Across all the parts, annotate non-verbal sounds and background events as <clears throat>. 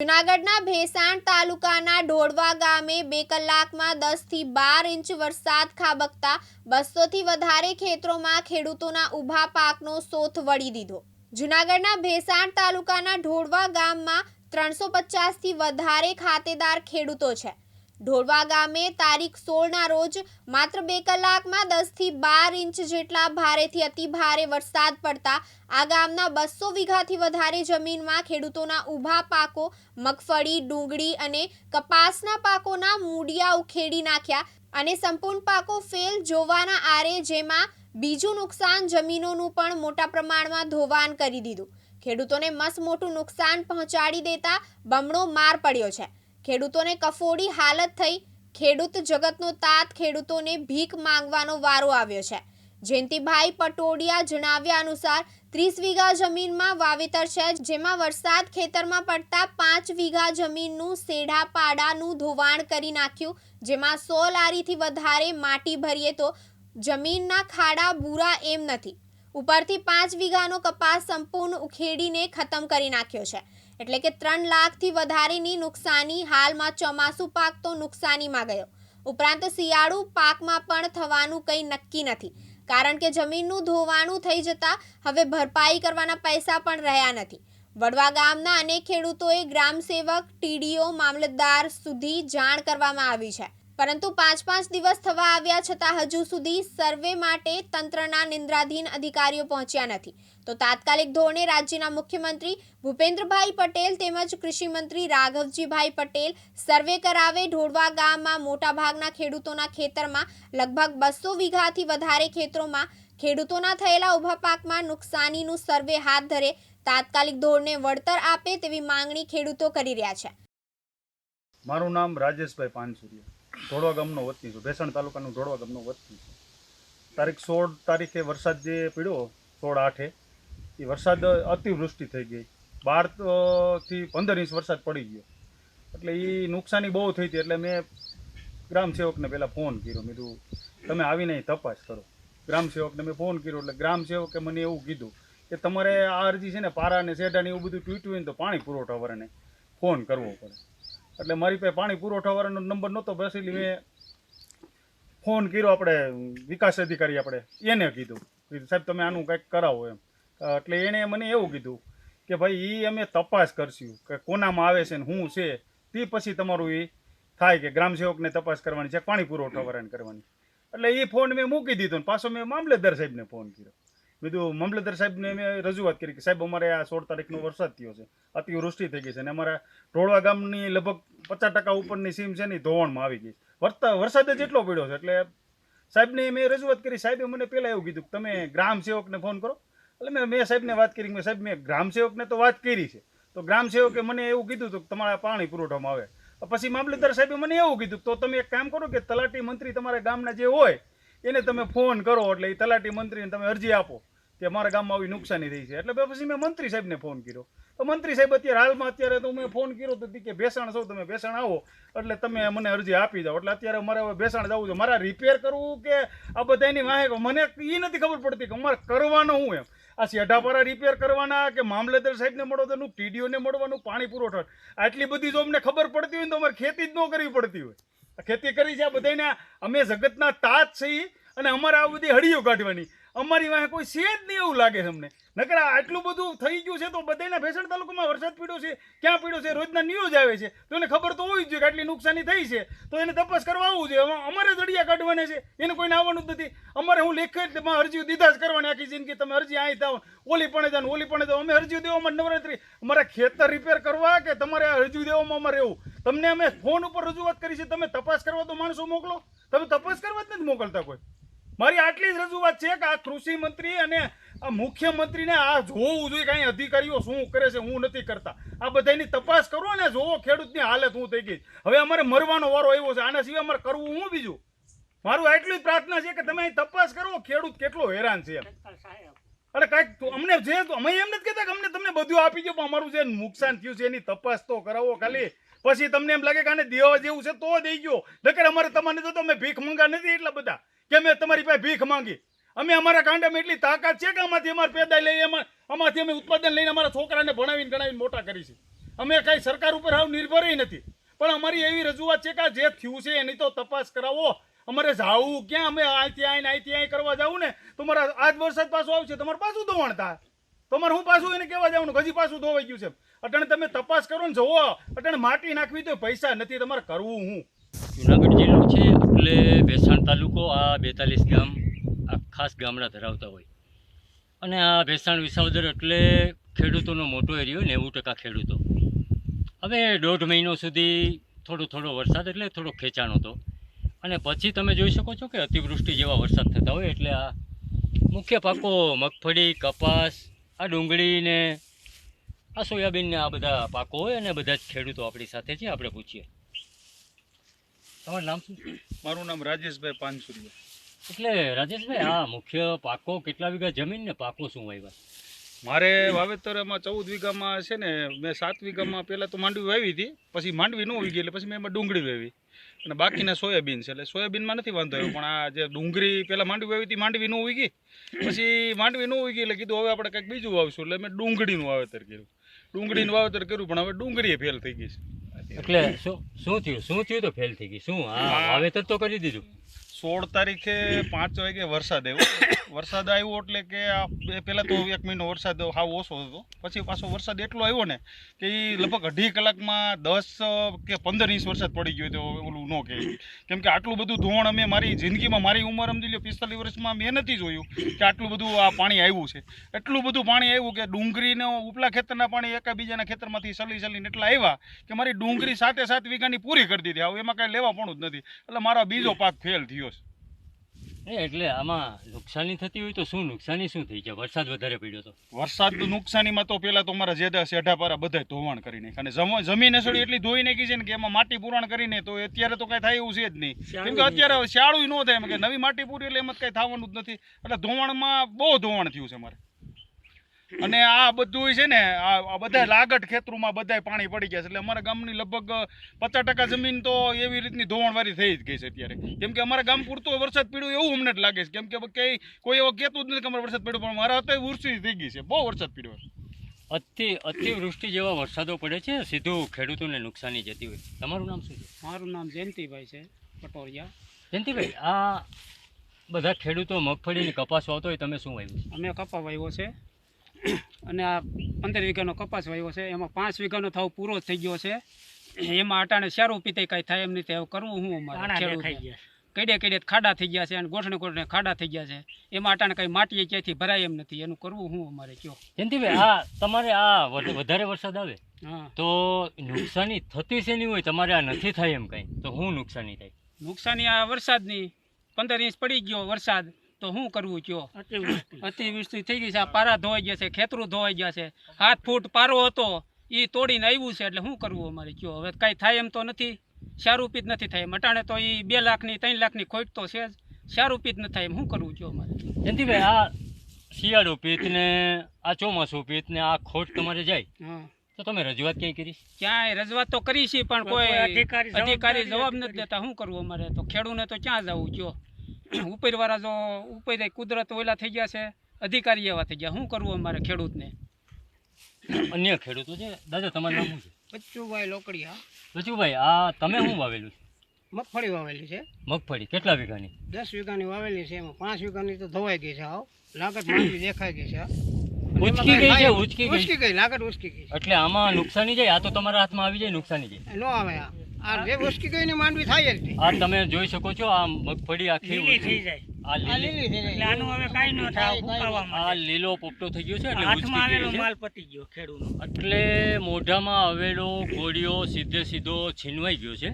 જૂનાગઢના ભેસાણ તાલુકાના ઢોળવા ગામે બે કલાકમાં દસથી બાર ઇંચ વરસાદ ખાબકતા બસોથી વધારે ખેતરોમાં ખેડૂતોના ઊભા પાકનો સોથ વળી દીધો. જૂનાગઢના ભેસાણ તાલુકાના ઢોળવા ગામમાં ત્રણસો પચાસથી વધારે ખાતેદાર ખેડૂતો છે. ઢોળવા ગામે તારીખ સોળના રોજ માત્ર બે કલાકમાં દસથી બાર ઇંચ જેટલા ભારેથી અતિ ભારે વરસાદ પડતા આ ગામના બસો વીઘાથી વધારે જમીનમાં ખેડૂતોના ઊભા પાકો, મગફળી, ડુંગળી અને કપાસના પાકોના મૂડિયા ઉખેડી નાખ્યા અને સંપૂર્ણ પાકો ફેલ જોવાના આરે જેમાં બીજું નુકસાન જમીનોનું પણ મોટા પ્રમાણમાં ધોવાણ કરી દીધું. ખેડૂતોને મસ મોટું નુકસાન પહોંચાડી દેતા બમણો માર પડ્યો છે. ખેડૂતોને કફોડી હાલત થઈ. ખેડૂત જગતનો તાત ખેડૂતોને ભીખ માંગવાનો વારો આવ્યો છે. જયંતિભાઈ પટોડિયા જણાવ્યા અનુસાર ત્રીસ વીઘા જમીનમાં વાવેતર છે, જેમાં વરસાદ ખેતરમાં પડતા પાંચ વીઘા જમીનનું સેઢા પાડાનું ધોવાણ કરી નાખ્યું, જેમાં સો લારીથી વધારે માટી ભરીએ તો જમીનના ખાડા બૂરા એમ નથી. ઉપરથી પાંચ વીઘાનો કપાસ સંપૂર્ણ ઉખેડીને ખતમ કરી નાખ્યો છે. એટલે કે ત્રણ લાખથી વધારેની નુકસાની હાલમાં ચોમાસું પાક તો નુકસાનીમાં ગયો. ઉપરાંત શિયાળુ પાકમાં પણ થવાનું કંઈ નક્કી નથી. કારણ કે જમીનનું ધોવાણું થઈ જતા હવે ભરપાઈ કરવાના પૈસા પણ રહ્યા નથી. વડવા ગામના અનેક ખેડૂતોએ ગ્રામસેવક, ટીડીઓ, મામલતદાર સુધી જાણ કરવામાં આવી છે. પરંતુ પાંચ પાંચ દિવસ થવા આવ્યા છતાં હજુ સુધી સર્વે માટે તંત્રના નિંદ્રાધીન અધિકારીઓ પહોંચ્યા નથી. તો તાત્કાલિક ધોરણે રાજ્યના મુખ્યમંત્રી ભૂપેન્દ્રભાઈ પટેલ તેમજ કૃષિમંત્રી રાઘવજીભાઈ પટેલ સર્વે કરાવે ઢોળવા ગામમાં મોટાભાગના ખેડૂતોના ખેતરમાં, લગભગ બસો વીઘાથી વધારે ખેતરોમાં ખેડૂતોના થયેલા ઊભા પાકમાં નુકસાનીનું સર્વે હાથ ધરે, તાત્કાલિક ધોરણે વળતર આપે તેવી માંગણી ખેડૂતો કરી રહ્યા છે. મારું નામ રાજેશભાઈ પાનસુરિયા. ધોળવા ગામનો વતની છું. ભેસણ તાલુકાનું ધોળવા ગામનો વતની છું. તારીખ સોળ તારીખે વરસાદ જે પડ્યો, સોળ આઠે, એ વરસાદ અતિવૃષ્ટિ થઈ ગઈ. બારથી પંદર ઇંચ વરસાદ પડી ગયો. એટલે એ નુકસાની બહુ થઈ હતી, એટલે મેં ગ્રામ સેવકને પહેલાં ફોન કર્યો. કીધું, તમે આવીને તપાસ કરો. ગ્રામ સેવકને મેં ફોન કર્યો, એટલે ગ્રામ સેવકે મને એવું કીધું કે તમારે આ અરજી છે ને પારા ને શેઢા ને એવું બધું તૂટ્યું હોય ને તો પાણી પુરવઠાવાળાને ફોન કરવો પડે. એટલે મારી પાસે પાણી પુરવઠાવાળાનો નંબર નહોતો બસ મેં ફોન કર્યો આપણે, વિકાસ અધિકારી આપણે. એને કીધું કીધું સાહેબ, તમે આનું કંઈક કરાવો એમ. એટલે એણે મને એવું કીધું કે ભાઈ એ અમે તપાસ કરશું કે કોનામાં આવે છે ને શું છે. તે પછી તમારું એ થાય કે ગ્રામસેવકને તપાસ કરવાની છે, પાણી પુરવઠાવાળાને કરવાની. એટલે એ ફોન મેં મૂકી દીધો ને પાછો મેં મામલેદાર સાહેબને ફોન કર્યો. બીજું મામલતદાર સાહેબને મેં રજૂઆત કરી કે સાહેબ, અમારે આ સોળ તારીખનો વરસાદ થયો છે. અતિવૃષ્ટિ થઈ ગઈ છે અને અમારા ટોળવા ગામની લગભગ પચાસ ટકા ઉપરની સીમ છે ને ધોવાણમાં આવી ગઈ વરતા, વરસાદ જ એટલો પડ્યો છે, એટલે સાહેબને મેં રજૂઆત કરી, સાહેબે મને પહેલાં એવું કીધું કે તમે ગ્રામ સેવકને ફોન કરો. એટલે મેં મેં સાહેબને વાત કરી મેં, સાહેબ, મેં ગ્રામ સેવકને તો વાત કરી છે. તો ગ્રામ સેવકે મને એવું કીધું હતું કે તમારા પાણી પુરવઠામાં આવે. પછી મામલતદાર સાહેબે મને એવું કીધું તો તમે એક કામ કરો કે તલાટી મંત્રી તમારા ગામના જે હોય એને તમે ફોન કરો એટલે એ તલાટી મંત્રીને તમે અરજી આપો કે મારા ગામમાં આવી નુકસાની થઈ છે. એટલે પછી મેં મંત્રી સાહેબને ફોન કર્યો. તો મંત્રી સાહેબ અત્યારે હાલમાં અત્યારે તો મેં ફોન કર્યો તો કે ભેસાણ છો, તમે ભેસાણ આવો. એટલે તમે મને અરજી આપી જાઓ. એટલે અત્યારે મારે હવે ભેસાણ જવું છે. મારા રિપેર કરવું કે આ બધાની વાહે? મને એ નથી ખબર પડતી કે અમારે કરવાનું હું એમ? આ સેઢાપારા રિપેર કરવાના કે મામલતદાર સાહેબને મળવાનું, ટીડીઓને મળવાનું, પાણી પુરવઠો? આટલી બધી જો અમને ખબર પડતી હોય તો અમારે ખેતી જ ન કરવી પડતી હોય. ખેતી કરી છે આ બધાને અમે જગતના તાત છીએ અને અમારે આ બધી હળીઓ કાઢવાની. અમારી વાંહે કોઈ છે જ નહીં એવું લાગે અમને. નકર આટલું બધું થઈ ગયું છે તો બધાના ભેસણ તાલુકામાં વરસાદ પીડ્યો છે, ક્યાં પીડ્યો છે, રોજના ન્યૂઝ આવે છે. તો એને ખબર તો હોવી જ જોઈએ કે આટલી નુકસાની થઈ છે. તો એને તપાસ કરવા આવવું જોઈએ. અમારે જડિયા કાઢવાના છે. એને કોઈને આવવાનું જ નથી. અમારે હું લેખિત અરજીઓ દીધા જ કરવાની આખી જિંદગી. તમે અરજી અહીં થાવ ઓલી પણ જાવ ઓલી પણ જાઓ. અમે અરજીઓ દેવામાં નવરાત્રી. અમારે ખેતર રિપેર કરવા કે તમારે આ અરજી દેવામાં અમારે એવું? તમને અમે ફોન ઉપર રજૂઆત કરી છે, તમે તપાસ કરવા તો માણસો મોકલો. તમે તપાસ કરવા જ નથી મોકલતા કોઈ. મારી આટલી જ રજૂઆત છે કે આ કૃષિ મંત્રી અને મુખ્યમંત્રીને આ જોવું જોઈએ કાંઈ અધિકારીઓ શું કરે છે, હું નથી કરતા. આ બધાની તપાસ કરો ને જોવો ખેડૂતની હાલત હું થઈ ગઈ. હવે અમારે મરવાનો વારો આવ્યો છે, આના સિવાય અમારે કરવું હું બીજું? મારું એટલી જ પ્રાર્થના છે કે તમે અહીં તપાસ કરો, ખેડૂત કેટલો હેરાન છે અરે કાંઈક અમને જે અમે એમ નથી કહેતા કે અમને તમને બધું આપી દો, પણ અમારું જે નુકસાન થયું છે, એની તપાસ તો કરાવો ખાલી. પછી તમને એમ લાગે કે આને દેવા જેવું છે તો દઈ ગયો. નકર અમારે તમારે તો તમે ભીખ મંગા નથી એટલા બધા. કે અમે તમારી પાસે ભીખ માંગી. અમે અમારા કાંડામાં એટલી તાકાત છે કે આમાંથી અમારે પેદાઈ લઈ આમાંથી અમે ઉત્પાદન લઈને અમારા છોકરાને ભણાવીને ગણાવીને મોટા કરી છે. અમે કાંઈ સરકાર ઉપર હાવ નિર્ભરય નથી. પણ અમારી એવી રજૂઆત છે કે જે થયું છે એની તો તપાસ કરાવો. અમારે જાવું ક્યાં? અમે અહીંથી આવીને અહીંથી અહીં કરવા જાવું ને? તો મારા આજ વરસાદ પાછું આવશે, તમારે પાછું ધોવાણ થાય. તમારે હું પાછું એને કહેવા જવાનું? હજી પાછું ધોવાઈ ગયું છે અટાણે તમે તપાસ કરો ને જુઓ. અટાણે માટી નાખવી તો પૈસા નથી, તમારે કરવું હું. જુનાગઢ જિલ્લો છે, એટલે ભેસાણ તાલુકો આ બેતાલીસ ગામ આ ખાસ ગામડા ધરાવતા હોય. અને આ ભેસાણ વિસાવદર એટલે ખેડૂતોનો મોટો એરિયો, નેવું ટકા ખેડૂતો. હવે દોઢ મહિનો સુધી થોડો થોડો વરસાદ એટલે થોડો ખેંચાણ હતો. અને પછી તમે જોઈ શકો છો કે અતિવૃષ્ટિ જેવા વરસાદ થતા હોય, એટલે આ મુખ્ય પાકો મગફળી, કપાસ, આ ડુંગળી ને આ સોયાબીનના આ બધા પાકો હોય અને બધા જ ખેડૂતો આપણી સાથે છે આપણે પૂછીએ. તમારું નામ શું? મારું નામ રાજેશભાઈ પાનસુરિયા. એટલે રાજેશભાઈ આ મુખ્ય પાકો કેટલા વીઘા જમીન ને પાકો શું વાવ્યા? મારે વાવેતરમાં ચૌદ વીઘામાં છે ને મેં સાત વીઘામાં પહેલાં તો માંડવી વાવી હતી પછી માંડવી ન ઉગી એટલે પછી મેં એમાં ડુંગળી વાવી. અને બાકીના સોયાબીન છે એટલે સોયાબીનમાં નથી વાંધો આવ્યો પણ આ જે ડુંગળી પહેલાં માંડવી વાવી હતી માંડવી ન ઉગી પછી માંડવી ન ઉગી એટલે કીધું હવે આપણે કંઈક બીજું વાવશું એટલે મેં ડુંગળીનું વાવેતર કર્યું. ડુંગળીનું વાવેતર કર્યું પણ હવે ડુંગળી ફેલ થઈ ગઈ છે. એટલે શું શું થયું? શું થયું તો ફેલ થઈ ગઈ? શું? આ વાવેતર તો કરી દીધું. સોળ તારીખે પાંચ વાગે વરસાદ આવ્યો. વરસાદ આવ્યો એટલે કે આ પહેલાં તો એક મહિનો વરસાદ હાવ ઓછો હતો. પછી પાછો વરસાદ એટલો આવ્યો ને કે એ લગભગ અઢી કલાકમાં દસ કે પંદર ઇંચ વરસાદ પડી ગયો તો ઓલું ન કહે કેમ કે આટલું બધું ધોવાણ અમે મારી જિંદગીમાં, મારી ઉંમર સમજી લો પિસ્તાલીસ વર્ષમાં મેં નથી જોયું કે આટલું બધું આ પાણી આવ્યું છે. એટલું બધું પાણી આવ્યું કે ડુંગળીને ઉપલા ખેતરના પાણી એકાબીજાના ખેતરમાંથી સલી સલીને એટલા આવ્યા કે મારી ડુંગળી સાતે સાત વીઘાની પૂરી કરી દીધી. આવું એમાં કાંઈ લેવા પણ જ નથી. એટલે મારો બીજો પાક ફેલ થયો એટલે આમાં નુકસાની થતી હોય તો શું નુકસાની શું થઈ છે વરસાદ વધારે પડ્યો તો. વરસાદ નુકસાનીમાં તો પેલા તો મારા જેદા શેઢા પારા બધા ધોવાણ કરી નાખ્યા. અને જમીન અસળી એટલી ધોઈ નાખી છે ને કે એમાં માટી પુરાણ કરીને તો અત્યારે તો કઈ થાય એવું છે જ નહીં. કેમ કે અત્યારે શાળું ન થાય એમ કે નવી માટી પૂરી એટલે એમ જ કઈ થવાનું જ નથી. એટલે ધોવાણમાં બહુ ધોવાણ થયું છે મારે અને આ બધું છે ને આ આ બધા લાગટ ખેતરોમાં બધાય પાણી પડી ગયા છે. એટલે અમારા ગામની લગભગ પચાસ ટકા જમીન તો એવી રીતની ધોવાણવાળી થઈ જ ગઈ છે અત્યારે. કેમ કે અમારા ગામ પૂરતો વરસાદ પડ્યો એવું અમને જ લાગે છે. કેમ કે કઈ કોઈ એવો કહેતું જ નથી કે અમારે વરસાદ પડ્યો પણ મારા અત્યારે વૃષ્ટિ થઈ ગઈ છે. બહુ વરસાદ પડ્યો અતિ અતિવૃષ્ટિ જેવા વરસાદો પડે છે સીધું ખેડૂતોને નુકસાની જતી હોય તમારું નામ શું છે? મારું નામ જયંતિભાઈ છે પટોરિયા. જયંતિભાઈ આ બધા ખેડૂતો મગફળીની કપાસ વાવતો હોય તમે શું વાવ્યું અમે કપા વાવ્યો છે. અને આ પંદર વીઘાનો કપાસ વાવ્યો છે. એમાં પાંચ વીઘાનો થાવ પૂરો થઈ ગયો છે. એમાં અટાણે સારું પીતે કાંઈ થાય એમ નથી કરવું હું અમારે? કેડે કડે ખાડા થઈ ગયા છે અને ગોઠણે ગોઠણે ખાડા થઈ ગયા છે. એમાં અટાણે કાંઈ માટી ક્યાંથી ભરાય એમ નથી. એનું કરવું હું અમારે? કયો? જયંતિભાઈ આ તમારે આ વધારે વરસાદ આવે તો નુકસાની થતી છે નહીં હોય? તમારે આ નથી થાય એમ કાંઈ? તો હું નુકસાની થાય? નુકસાની આ વરસાદની. પંદર ઇંચ પડી ગયો વરસાદ. તો શું કરવું કયો? અતિવૃષ્ટિ થઈ ગઈ છે આ પારા ધોવાઈ ગયા છે ખેતરું ધોવાઈ ગયા છે હાથ ફૂટ પારો હતો એ તોડીને આવ્યું છે એટલે શું કરવું અમારે કયો? હવે કાંઈ થાય એમ તો નથી. સારું પીત નથી થાય મટાણે તો એ બે લાખની ત્રણ લાખની ખોટ તો છે જ. સારૂપિત પીત નથી થાય એમ. શું કરવું કયો અમારે? જયંતિભાઈ આ શિયાળુ પિત ને આ ચોમાસું પિત ને આ ખોટ તમારે જાય. તો તમે રજૂઆત ક્યાંય કરી? ક્યાંય રજૂઆત તો કરી છે પણ કોઈ અધિકારી જવાબ નથી દેતા. શું કરવું અમારે? તો ખેડૂને તો ક્યાં જવું કયો? <clears throat> ઉપરવાળા જો ઉપર કુદરત ઓલા થઈ ગયા છે અધિકારી એવા થઈ ગયા. શું કરવું અમારે ખેડૂતને? <clears throat> અન્ય ખેડૂતો છે. દાદા તમારું નામ શું છે? બચ્ચુભાઈ લોકડિયા રજુભાઈ આ તમે શું વાવેલું છે? મગફળી વાવેલી છે. મગફળી કેટલા વીઘાની? દસ વીઘાની વાવેલી છે એમાં. પાંચ વીઘાની તો ધોવાઈ ગઈ છે આવ. લાગત દેખાઈ ગઈ છે ઉચકી ગઈ છે ઉચકી ગઈ. ઉચકી ગઈ લાકડ ઉચકી ગઈ. એટલે આમાં નુકસાની જાય આ તો તમારા હાથમાં આવી જાય નુકસાની જાય. નો આવે આ. આ જે ઉચકી ગઈ ને માંડવી થાય જ આ તમે જોઈ શકો છો આ મગફળી આખી લીલી થઈ જાય. આ લીલી. થઈ જાય. આનું હવે કાઈ ન થાય કાંઈ આ લીલો પોપટો થઈ ગયો છે એટલે હાથમાં ઉચકી આવેલો. માલ પતી ગયો ખેડૂનો એટલે મોઢામાં આવેલો ગોળીઓ સીધે સીધો છીનવાઈ ગયો છે.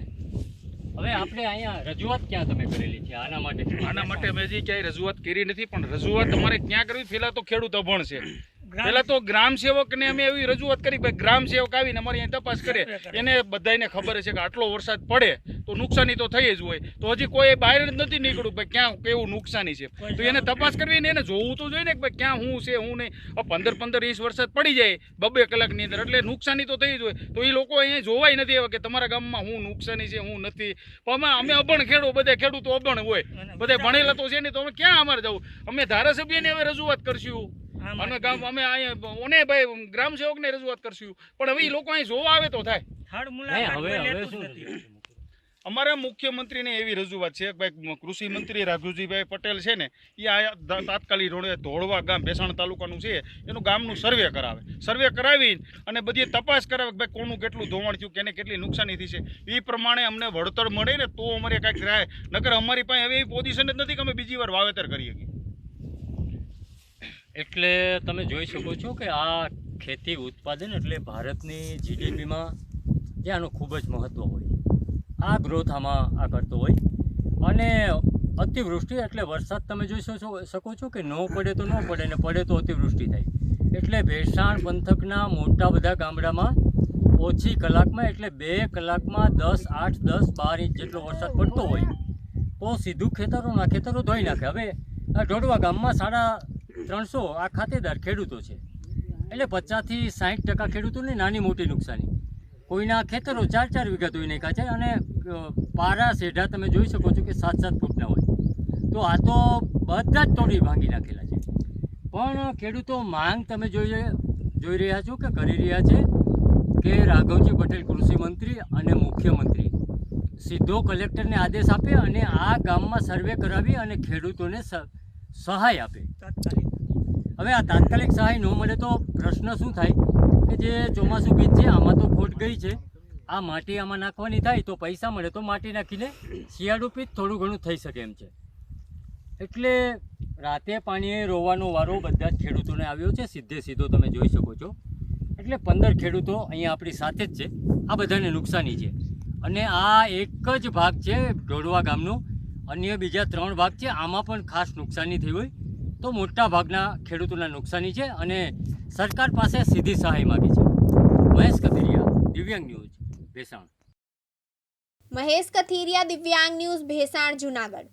હવે આપણે અહીંયા રજૂઆત ક્યાં તમે કરેલી છે? આના માટે આના માટે મેં હજી ક્યાંય રજૂઆત કરી નથી પણ રજૂઆત તમારે ક્યાં કરવી પહેલાં તો ખેડૂત અભણ છે. પહેલા તો ગ્રામ સેવકને અમે એવી રજૂઆત કરી ભાઈ ગ્રામ સેવક આવીને અમારી અહીં તપાસ કરે. એને બધાને ખબર છે કે આટલો વરસાદ પડે તો નુકસાની તો થઈ જ હોય. તો હજી કોઈ બહાર જ નથી નીકળ્યું. ભાઈ ક્યાં કેવું નુકસાની છે? તો એને તપાસ કરવી ને એને જોવું તો જોઈએ ને કે ભાઈ ક્યાં હું છે હું નહીં. પંદર પંદર ઇંચ વરસાદ પડી જાય બબે કલાકની અંદર. એટલે નુકસાની તો થઈ જ હોય. તો એ લોકો અહીંયા જોવાય નથી એવા કે તમારા ગામમાં હું નુકસાની છે હું નથી. પણ અમે અભણ ખેડૂ બધા ખેડૂતો અભણ હોય. બધા ભણેલા તો છે ને તો અમે ક્યાં અમારે જવું? અમે ધારાસભ્યને હવે રજૂઆત કરશું. અને. ગામ અમે અહીંયા ઓને ભાઈ ગ્રામ સેવકને રજૂઆત કરશું પણ હવે એ લોકો અહીં જોવા આવે તો થાય અમારા હવે હવે શું જ નથી. નથી. અમારે મુખ્યમંત્રીને એવી રજૂઆત છે કે ભાઈ કૃષિ મંત્રી રાઘુજીભાઈ પટેલ છે ને એ આ તાત્કાલિક ધોરણે ધોળવા ગામ ભેસાણ તાલુકાનું છે એનું ગામનું સર્વે કરાવે સર્વે કરાવી અને બધી તપાસ કરાવે કે ભાઈ કોનું કેટલું ધોવાણ થયું કેને કેટલી નુકસાની થઈ છે એ પ્રમાણે અમને વળતર મળે ને તો અમારે કાંઈક રહે નકર અમારી પાસે હવે એવી પોઝિશન જ નથી કે અમે બીજી વાર વાવેતર કરી શકીએ એટલે તમે જોઈ શકો છો કે આ ખેતી ઉત્પાદન એટલે ભારતની જીડીપીમાં જે આનું ખૂબ જ મહત્ત્વ હોય. આ ગ્રોથ આમાં આ કરતો હોય. અને અતિવૃષ્ટિ એટલે વરસાદ તમે જોઈ શકો છો કે ન પડે તો ન પડે ને પડે તો અતિવૃષ્ટિ થાય. એટલે ભેસાણ પંથકના મોટા બધા ગામડામાં ઓછી કલાકમાં એટલે બે કલાકમાં દસ, આઠ, દસ, બાર ઇંચ જેટલો વરસાદ પડતો હોય. તો સીધું ખેતરોના ખેતરો ધોઈ નાખે. હવે આ ઢોડવા ગામમાં સાડા ત્રણસો આ ખાતેદાર ખેડૂતો છે. એટલે પચાસથી સાઠ ટકા ખેડૂતોને નાની મોટી નુકસાની. કોઈના ખેતરો ચાર ચાર વીઘા ધોઈ નાખ્યા છે અને પારા સેઢા તમે જોઈ શકો છો કે સાત સાત ફૂટના હોય. તો આ તો બધા જ તોડી ભાંગી નાખેલા છે. પણ ખેડૂતો માંગ તમે જોઈ જોઈ રહ્યા છો કે કરી રહ્યા છે કે રાઘવજી પટેલ કૃષિ મંત્રી અને મુખ્યમંત્રી સીધો કલેક્ટરને આદેશ આપે અને આ ગામમાં સર્વે કરાવી અને ખેડૂતોને સહાય આપે. તાત્કાલિક. હવે આ તાત્કાલિક સહાય ન મળે તો પ્રશ્ન શું થાય? કે જે ચોમાસું બીજ છે, આમાં તો ખોટ ગઈ છે. આ માટી આમાં નાખવાની થાય તો પૈસા મળે તો માટી નાખીને શિયાળુ પીજ થોડું ઘણું થઈ શકે એમ છે. એટલે રાતે પાણીએ રોવાનો વારો બધા જ ખેડૂતોને આવ્યો છે, સીધે સીધો તમે જોઈ શકો છો. એટલે પંદર ખેડૂતો અહીંયા આપણી સાથે જ છે. આ બધાને નુકસાની છે. અને આ એક જ ભાગ છે, ઢોળવા ગામનો. અન્ય બીજા ત્રણ ભાગ છે, આમાં પણ ખાસ નુકસાની થઈ હોય. તો મોટા ભાગના ખેડૂતોના નુકસાની છે અને સરકાર પાસે સીધી સહાય માગી છે. મહેશ કથિરિયા, દિવ્યાંગ ન્યૂઝ, ભેસાણ. મહેશ કથિરિયા, દિવ્યાંગ ન્યૂઝ, ભેસાણ, જુનાગઢ.